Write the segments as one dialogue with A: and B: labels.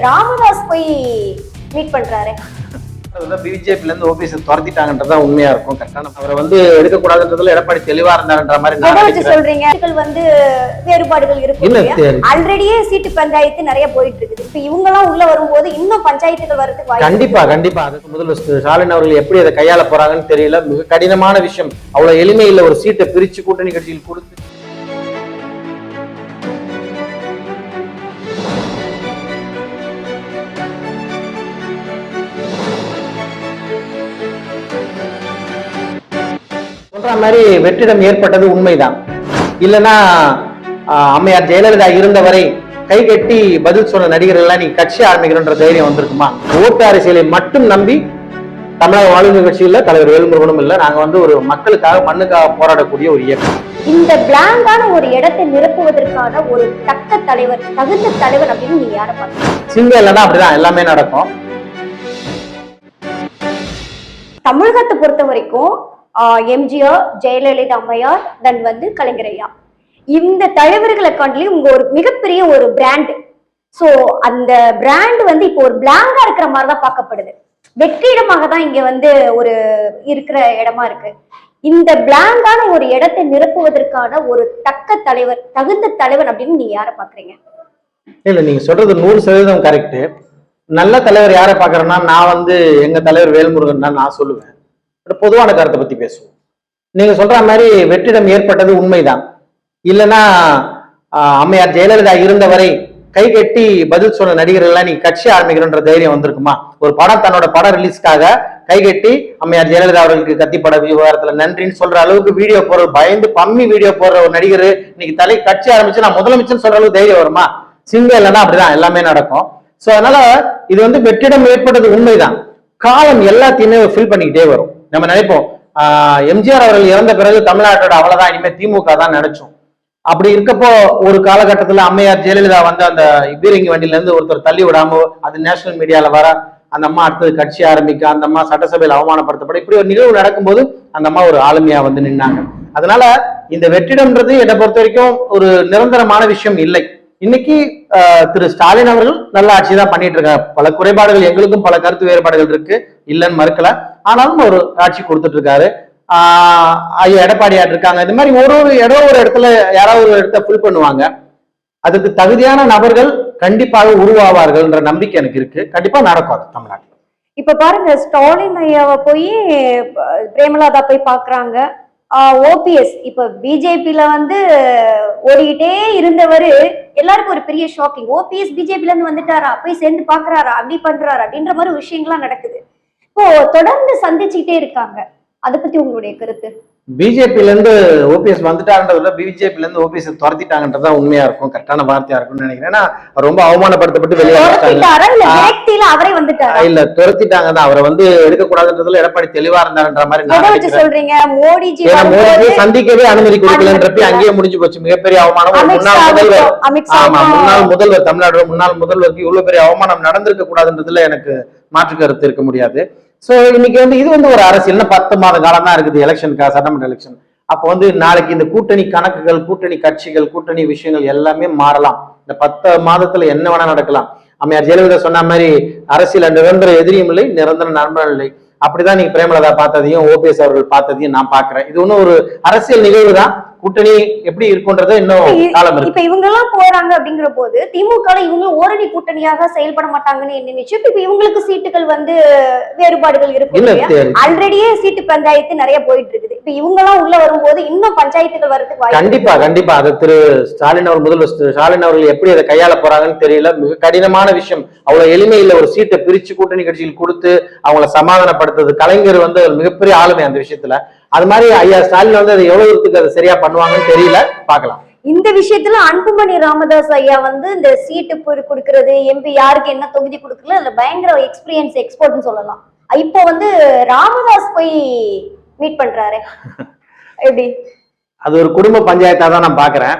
A: ராமதாஸ் போய் மீட் பண்றாரு.
B: பிஜேபில இருந்து ஓபிஎஸ் துரத்திட்டாங்கன்றதா உண்மையா இருக்கும். கரெக்டான அவரை வந்து எடுக்கக்கூடாதுன்றதுல எடப்பாடி தெளிவா இருந்தாருன்ற மாதிரி
A: சொல்றீங்க. வந்து வேறுபாடுகள்?
B: தெரி-
A: ஆல்ரெடியே சீட்டு பஞ்சாயத்து நிறைய போயிட்டு இருக்குது இப்ப இவங்க எல்லாம் உள்ள வரும்போது இன்னும் பஞ்சாயத்துகள் வரதுக்கு
B: கண்டிப்பா கண்டிப்பா. அதுக்கு முதல்ல ஸ்ட- ஸ்டாலின் அவர்கள் எப்படி அதை கையாள போறாங்கன்னு தெரியல. மிக கடினமான விஷயம். அவ்வளவு எளிமையில் ஒரு சீட்டை பிரிச்சு கூட்டணி கட்சியில் கொடுத்து சொல்ற மாதிரி வெற்றிடம் ஏற்பட்டது உண்மைதான். இல்லைன்னா அம்மையார் ஜெயலலிதா இருந்தவரை கை கட்டி பதில் சொன்ன நடிகர்கள் எல்லாம் நீங்க கட்சி ஆரம்பிக்கணுன்ற தைரியம் வந்திருக்குமா? ஓட்டு அரசியலை மட்டும் நம்பி தமிழக வாழ்வு கட்சியில தலைவர் வேலுமுருகனும் இல்ல நாங்க வந்து ஒரு மக்களுக்காக மண்ணுக்காக போராடக்கூடிய ஒரு இயக்கம்.
A: இந்த பிளாங்கான ஒரு இடத்தை நிரப்புவதற்கான ஒரு தக்க தலைவர் தகுந்த தலைவர் அப்படின்னு நீங்க யாரை பாருங்க
B: சிங்கம் இல்லைன்னா அப்படிதான் எல்லாமே நடக்கும்.
A: தமிழகத்தை பொறுத்த வரைக்கும் எம்ஜிஆர் ஜெயலலிதா அம்மையார் தென் வந்து கலைஞரையா இந்த தலைவர்களை காட்டிலும் உங்க ஒரு மிகப்பெரிய ஒரு பிராண்ட் சோ அந்த பிராண்ட் வந்து இப்போ ஒரு பிளாங்கா இருக்கிற மாதிரி தான் பார்க்கப்படுது. வெற்றிடமாக தான் இங்க வந்து ஒரு இருக்கிற இடமா இருக்கு. இந்த பிளாங்கான ஒரு இடத்தை நிரப்புவதற்கான ஒரு தக்க தலைவர் தகுந்த தலைவர் அப்படின்னு நீங்க யாரை பாக்குறீங்க
B: இல்ல நீங்க சொல்றது நூறு சதவீதம் கரெக்ட் நல்ல தலைவர் யாரை பாக்குறேன்னா நான் வந்து எங்க தலைவர் வேல்முருகன் தான் நான் சொல்லுவேன். பொதுவான கருத்தை பத்தி பேசுவோம். நீங்க சொல்ற மாதிரி வெற்றிடம் ஏற்பட்டது உண்மைதான். இல்லைன்னா அம்மையார் ஜெயலலிதா இருந்தவரை கை கட்டி பதில் சொன்ன நடிகர்கள் எல்லாம் நீங்க கட்சி ஆரம்பிக்கணுன்ற தைரியம் வந்திருக்குமா? ஒரு படம் தன்னோட படம் ரிலீஸ்க்காக கை கட்டி அம்மையார் ஜெயலலிதா அவர்களுக்கு கத்திப்பட விவகாரத்துல நன்றின்னு சொல்ற அளவுக்கு வீடியோ போடுற பயந்து பம்மி வீடியோ போடுற ஒரு நடிகர் இன்னைக்கு தலை கட்சி ஆரம்பிச்சு நான் முதலமைச்சர் சொல்ற அளவுக்கு தைரியம் வருமா? சிங்கம் இல்லைன்னா அப்படிதான் எல்லாமே நடக்கும். சோ அதனால இது வந்து வெற்றிடம் ஏற்பட்டது உண்மைதான். காலம் எல்லாத்தையுமே ஃபில் பண்ணிக்கிட்டே வரும். நம்ம நினைப்போம் எம்ஜிஆர் அவர்கள் இறந்த பிறகு தமிழ்நாட்டோட அவ்வளவுதான் இனிமே திமுக தான் நினைச்சோம். அப்படி இருக்கப்போ ஒரு காலகட்டத்தில் அம்மையார் ஜெயலலிதா வந்து அந்த பீரங்கி வண்டியில இருந்து ஒருத்தர் தள்ளி விடாம அது நேஷனல் மீடியால வர அந்த அம்மா அடுத்தது கட்சி ஆரம்பிக்க அந்த அம்மா சட்டசபையில் அவமானப்படுத்தப்பட இப்படி ஒரு நிகழ்வு நடக்கும்போது அந்த அம்மா ஒரு ஆளுமையா வந்து நின்னாங்க. அதனால இந்த வெற்றிடம்ன்றது என்னை பொறுத்த வரைக்கும் ஒரு நிரந்தரமான விஷயம் இல்லை. இன்னைக்கு திரு ஸ்டாலின் அவர்கள் நல்ல ஆட்சி தான் பண்ணிட்டு இருக்காரு. பல குறைபாடுகள் எங்களுக்கும் பல கருத்து வேறுபாடுகள் இருக்கு. இல்லைன்னு மறுக்கல. ஆனாலும் ஒரு ஆட்சி கொடுத்துட்டு இருக்காரு. ஆஹ் ஐயா எடப்பாடியார் இருக்காங்க. இந்த மாதிரி ஒரு ஒரு இடம் ஒரு இடத்துல யாராவது ஒரு இடத்த புல் பண்ணுவாங்க. அதுக்கு தகுதியான நபர்கள் கண்டிப்பாக உருவாவார்கள்ன்ற நம்பிக்கை எனக்கு இருக்கு. கண்டிப்பா நடக்கும் அது தமிழ்நாட்டில்.
A: இப்ப பாருங்க ஸ்டாலின் ஐயாவை போய் பிரேமலாதா போய் பாக்குறாங்க. ஓபிஎஸ் இப்ப பிஜேபில வந்து ஓடிக்கிட்டே இருந்தவர் எல்லாருக்கும் ஒரு பெரிய ஷாக்கிங் ஓபிஎஸ் பிஜேபில இருந்து வந்துட்டாரா? போய் சேர்ந்து பாக்குறாரா? அப்படி பண்றாரா? அப்படின்ற மாதிரி விஷயங்கள்லாம் நடக்குது. இப்போ தொடர்ந்து சந்திச்சுக்கிட்டே இருக்காங்க. அதை பத்தி உங்களுடைய கருத்து?
B: பிஜேபில இருந்து ஓபிஎஸ் வந்துட்டாங்கன்றதுல பிஜேபில இருந்து ஓபிஎஸ் துரத்திட்டாங்கன்றதா உண்மையா இருக்கும் கரெக்டான வார்த்தையா இருக்கும்னு நினைக்கிறேன். ரொம்ப அவமானப்படுத்தப்பட்டு வெளியே
A: இல்ல
B: துரத்திட்டாங்க தான் அவரை வந்து எடுக்கக்கூடாதுன்றதுல எடப்பாடி தெளிவா இருந்தாருன்ற மாதிரி
A: சொல்றீங்க? மோடிஜி
B: சந்திக்கவே அனுமதி கொடுக்கலன்றப்ப அங்கேயே முடிஞ்சு போச்சு. மிகப்பெரிய அவமானம் முன்னாள் முதல்வர். ஆமா முன்னாள் முதல்வர் தமிழ்நாடு முன்னாள் முதல்வருக்கு இவ்வளவு பெரிய அவமானம் நடந்திருக்க கூடாதுன்றதுல எனக்கு மாற்று கருத்து இருக்க முடியாது. ஸோ இன்னைக்கு வந்து இது வந்து ஒரு அரசியல்னா பத்து மாத காலம் தான் இருக்குது எலெக்ஷனுக்கா சட்டமன்ற எலெக்ஷன் அப்போ வந்து நாளைக்கு இந்த கூட்டணி கணக்குகள் கூட்டணி கட்சிகள் கூட்டணி விஷயங்கள் எல்லாமே மாறலாம். இந்த பத்து மாதத்துல என்ன வேணா நடக்கலாம். அம்மையார் ஜெயலலிதா சொன்ன மாதிரி அரசியல் நிரந்தர எதிரியும் இல்லை நிரந்தர நண்பன் இல்லை. அப்படிதான் நீங்க பிரேமலதா பார்த்ததையும் ஓபிஎஸ் அவர்கள் பார்த்ததையும் நான் பாக்குறேன் இது ஒன்றும் ஒரு அரசியல் நிகழ்வு தான். கூட்டணி எப்படி இருக்குன்றது இன்னும் காலம் இருக்கு.
A: இப்ப இவங்க எல்லாம் போறாங்க அப்படிங்கிற போது திமுக இவங்க ஓரணி கூட்டணியாக செயல்பட மாட்டாங்கன்னு என்ன நிச்சயம் இப்ப இவங்களுக்கு சீட்டுகள் வந்து வேறுபாடுகள்
B: தெரி-
A: ஆல்ரெடியே சீட்டு பஞ்சாயத்து நிறைய போயிட்டு இருக்குது இப்ப இவங்க எல்லாம் உள்ள வரும்போது இன்னும் பஞ்சாயத்துகள் வரதுக்கு வாய்ப்பு
B: கண்டிப்பா கண்டிப்பா. அது திரு ஸ்டாலின் அவர் முதல்வர் ஸ்டாலின் அவர்கள் எப்படி அதை கையாள போறாங்கன்னு தெரியல. மிக கடினமான விஷயம். அவ்வளவு எளிமையில ஒரு சீட்டை பிரிச்சு கூட்டணி கட்சியில் கொடுத்து அவங்கள சமாதானப்படுத்துறது. கலைஞர் வந்து மிகப்பெரிய ஆளுமை அந்த விஷயத்துல. அது மாதிரி ஐயா ஸ்டாலின் வந்து அதை எவ்வளவு தூரத்துக்கு அதை சரியா பண்ணுவாங்கன்னு தெரியல. பார்க்கலாம்.
A: இந்த விஷயத்துல அன்புமணி ராமதாஸ் ஐயா வந்து இந்த சீட்டு கொடுக்கறது எம்பி யாருக்கு என்ன தொகுதி கொடுக்கல அதுல பயங்கர எக்ஸ்பீரியன்ஸ் எக்ஸ்போர்ட்னு சொல்லலாம். இப்போ வந்து ராமதாஸ் போய் மீட் பண்றாரு. எப்படி?
B: அது ஒரு குடும்ப பஞ்சாயத்தா தான் நான் பாக்குறேன்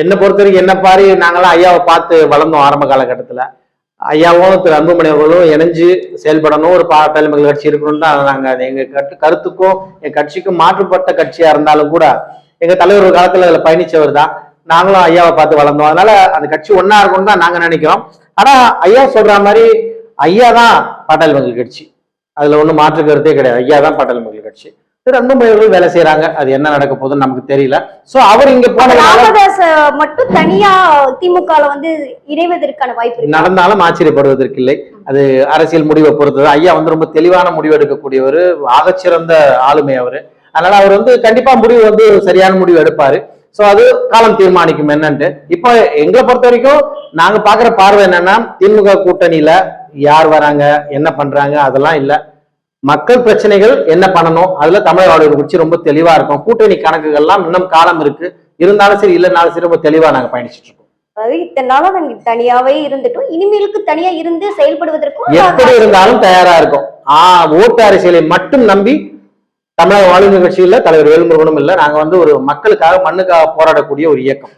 B: என்னை பொறுத்த வரைக்கும் என்ன பாரு நாங்களாம் ஐயாவை பார்த்து வளர்ந்தோம் ஆரம்ப காலகட்டத்துல. ஐயாவும் திரு அன்புமணி அவர்களும் இணைஞ்சு செயல்படணும் ஒரு பாட்டாளி மக்கள் கட்சி இருக்கணும்னு தான் நாங்கள் அது கட்டு கருத்துக்கும் எங்கள் கட்சிக்கும் மாற்றுப்பட்ட கட்சியாக இருந்தாலும் கூட எங்கள் தலைவர் ஒரு காலத்தில் அதில் பயணித்தவர் தான். நாங்களும் ஐயாவை பார்த்து வளர்ந்தோம். அதனால அந்த கட்சி ஒன்றா இருக்கும்னு தான் நாங்கள் நினைக்கிறோம். ஆனால் ஐயா சொல்கிற மாதிரி ஐயா தான் பாட்டாளி மக்கள் கட்சி. அதில் ஒன்றும் மாற்று கருத்தே கிடையாது. ஐயா தான் பாட்டாளி மக்கள் கட்சி. திரு அன்புமணியர்கள் வேலை செய்யறாங்க அது என்ன நடக்க போகுதுன்னு நமக்கு தெரியல. சோ அவர் இங்க
A: ராமதாஸ் மட்டும் தனியா திமுகல வந்து இணைவதற்கான வாய்ப்பு
B: நடந்தாலும் ஆச்சரியப்படுவதற்கு இல்லை அது அரசியல் முடிவை பொறுத்தது. ஐயா வந்து ரொம்ப தெளிவான முடிவு எடுக்கக்கூடியவர் ஆகச்சிறந்த ஆளுமை அவரு. அதனால அவர் வந்து கண்டிப்பா முடிவு வந்து சரியான முடிவு எடுப்பாரு. சோ அது காலம் தீர்மானிக்கும் என்னன்ட்டு. இப்போ எங்களை பொறுத்த வரைக்கும் நாங்க பாக்குற பார்வை என்னன்னா திமுக கூட்டணியில யார் வராங்க என்ன பண்றாங்க அதெல்லாம் இல்ல. மக்கள் பிரச்சனைகள் என்ன பண்ணணும்? அதுல தமிழக ஆளுநர் குறிச்சு ரொம்ப தெளிவா இருக்கும். கூட்டணி கணக்குகள்லாம் இன்னும் காலம் இருக்கு. இருந்தாலும் சரி இல்லைனாலும் சரி ரொம்ப தெளிவா நாங்க பயணிச்சுட்டு இருக்கோம்.
A: அதாவது இத்தனை நாளா நாங்க தனியாவே இருந்துட்டோம். இனிமேலுக்கு தனியா இருந்து செயல்படுவதற்கும்
B: எப்படி இருந்தாலும் தயாரா இருக்கும். ஆ ஓட்டு அரசியலை மட்டும் நம்பி தமிழக ஆளுநர் கட்சியில தலைவர் வேலுமுருகனும் இல்ல. நாங்க வந்து ஒரு மக்களுக்காக மண்ணுக்காக போராடக்கூடிய ஒரு இயக்கம்.